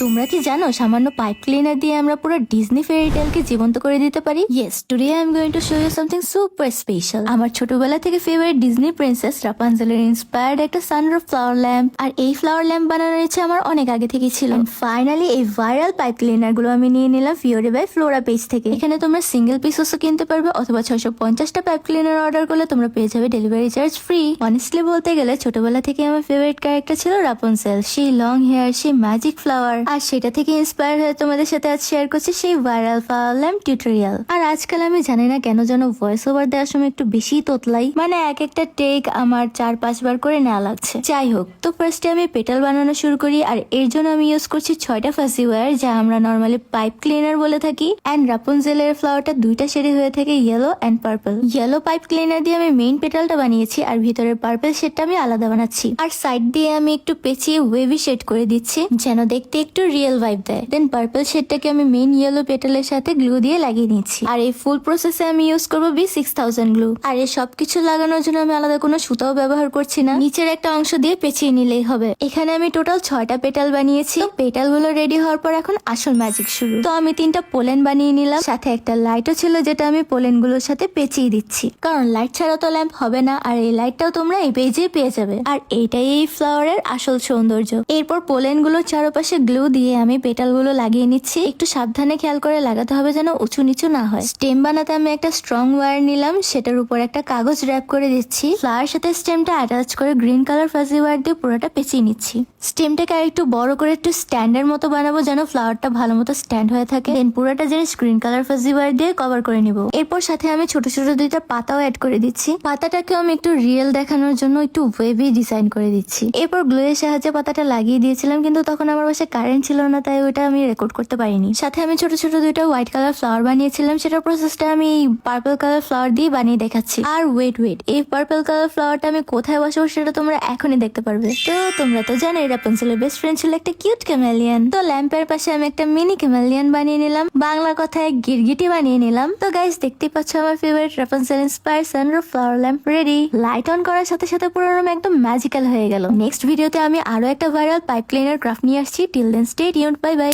তোমরা কি জানো, সামান্য পাইপ ক্লিনার দিয়ে আমরা পুরো ডিজনি ফেয়ারি টেলকে জীবন্ত করে দিতে পারি? Yes today I am going to show you something super special আমার ছোটবেলা থেকে ফেভারিট ডিজনি প্রিন্সেস রাপানজেলের ইন্সপায়ার্ড একটা সানরুফ ফ্লাওয়ার ল্যাম্প আর এই ফ্লাওয়ার ল্যাম্প বানানোর ইচ্ছে আমার অনেক আগে থেকেই ছিল। ফাইনালি এই ভাইরাল পাইপ ক্লিনারগুলো আমি নিয়ে নিলাম ফিওরে বাই ফ্লোরা পেজ থেকে। এখানে তোমরা সিঙ্গেল পিস পিসেসও কিনতে পারবে, অথবা ছয়শো পঞ্চাশটা পাইপ ক্লিনার অর্ডার করলে তোমরা পেয়ে যাবে ডেলিভারি চার্জ ফ্রি অনেস্টলি বলতে গেলে, ছোটবেলা থেকে আমার ফেভারিট ক্যারেক্টার ছিল রাপনসেল সেই লং হেয়ার সেই ম্যাজিক ফ্লাওয়ার আর সেটা থেকে ইন্সপায়ার হয়ে তোমাদের সাথে আজ শেয়ার করছি সেই ভাইরাল ল্যাম্প টিউটোরিয়াল আর আজকাল আমি জানি না কেন যেন ভয়েস ওভার দেওয়ার সময় একটু বেশি তোতলাই। মানে এক একটা টেক আমার চার পাঁচবার করে নেওয়া লাগছে। যাই হোক, তো ফার্স্টে আমি পেটাল বানানো শুরু করি আর এর জন্য আমি ইউজ করছি ছয়টা ফাসি ওয়ার যা আমরা নর্মালি পাইপ ক্লিনার বলে থাকি। অ্যান্ড রাপুনজেলের ফ্লাওয়ারটা দুইটা শেডে হয়ে থাকে yellow and purple yellow pipe cleaner দিয়ে আমি মেইন পেটালটা বানিয়েছি আর ভিতরের পার্পল শেডটা আমি আলাদা বানাচ্ছি। আর সাইড দিয়ে আমি একটু পেঁচিয়ে ওয়েভি শেড করে দিচ্ছি, যেন দেখতে রিয়েল ভাইব দেয়। দেন পার্পল শেডটাকে আমি মেইন ইয়েলো পেটালের সাথে গ্লু দিয়ে লাগিয়ে নিচ্ছি আর এই ফুল প্রসেসে আমি ইউজ করব বি সিক্স থাউজেন্ড গ্লু আর এই সবকিছু লাগানোর জন্য আমি আলাদা কোনো সুতাও ব্যবহার করছি না। নিচের একটা অংশ দিয়ে পেঁচিয়ে নিলেই হবে। এখানে আমি টোটাল ছয়টা পেটাল বানিয়েছি। পেটালগুলো রেডি হওয়ার পর এখন আসল ম্যাজিক শুরু। তো আমি তিনটা পোলেন বানিয়ে নিলাম। সাথে একটা লাইটও ছিল যেটা আমি পোলেনগুলোর সাথে পেঁচিয়ে দিচ্ছি। কারণ লাইট ছাড়া তো ল্যাম্প হবে না। আর এই লাইটটাও তোমরা এই পেজে পেয়ে যাবে। আর এইটাই এই ফ্লাওয়ারের আসল সৌন্দর্য। এরপর পোলেনগুলোর চারপাশে গ্লু দিয়ে আমি পেটালগুলো লাগিয়ে নিচ্ছি। একটু সাবধানে খেয়াল করে লাগাতে হবে যেন উঁচু নিচু না হয়। স্টেম বানাতে আমি একটা স্ট্রং ওয়্যার নিলাম, সেটার উপর একটা কাগজ র্যাপ করে দিচ্ছি। ফ্লাওয়ার সাথে স্টেমটা অ্যাটাচ করে গ্রিন কালার ফাজি ওয়্যার দিয়ে পুরোটা পেঁচিয়ে নিচ্ছি। স্টেমটাকে আর একটু বড় করে একটু স্ট্যান্ডের মতো বানাবো যেন ফ্লাওয়ারটা ভালো মতো স্ট্যান্ড হয়ে থাকে। দেন পুরোটা জিনিস গ্রিন কালার ফাজি ওয়্যার দিয়ে কভার করে নিব। এরপর সাথে আমি ছোট ছোট দুইটা পাতাও অ্যাড করে দিচ্ছি। পাতাটাকেও আমি একটু রিয়েল দেখানোর জন্য একটু ওয়েভি ডিজাইন করে দিচ্ছি। এরপর গ্লু এর সাহায্যে পাতাটা লাগিয়ে দিয়েছিলাম, কিন্তু তখন আমার বাসায় কারেন্ট ছিল না, তাই ওইটা আমি রেকর্ড করতে পারিনি। সাথে আমি ছোট ছোট দুইটা হোয়াইট কালার ফ্লাওয়ার বানিয়েছিলাম, সেটার প্রসেসটা আমি পার্পল কালার ফ্লাওয়ার দিয়ে বানিয়ে দেখাচ্ছি। আর ওয়েট ওয়েট এই পার্পল কালার ফ্লাওয়ারটা আমি কোথায় বসাবো সেটা তোমরা এখনই দেখতে পারবে। তো তোমরা তো জানো রাপেন্সেলের বেস্ট ফ্রেন্ড ছিল একটা কিউট ক্যামেলিয়ান তো ল্যাম্পের পাশে আমি একটা মিনি ক্যামেলিয়ান বানিয়ে নিলাম। বাংলা কথায় গিরগিটি বানিয়ে নিলাম। তো গাইস দেখতে পাচ্ছ আমার favourite Rapunzel inspire sunroof flower lamp ready light on করার সাথে সাথে পুরো রুম একদম ম্যাজিক্যাল হয়ে গেল। নেক্সট ভিডিওতে আমি আরও একটা ভাইরাল পাইপ ক্লিনার ক্রাফট নিয়ে আসছি। Till then stay tune bye bye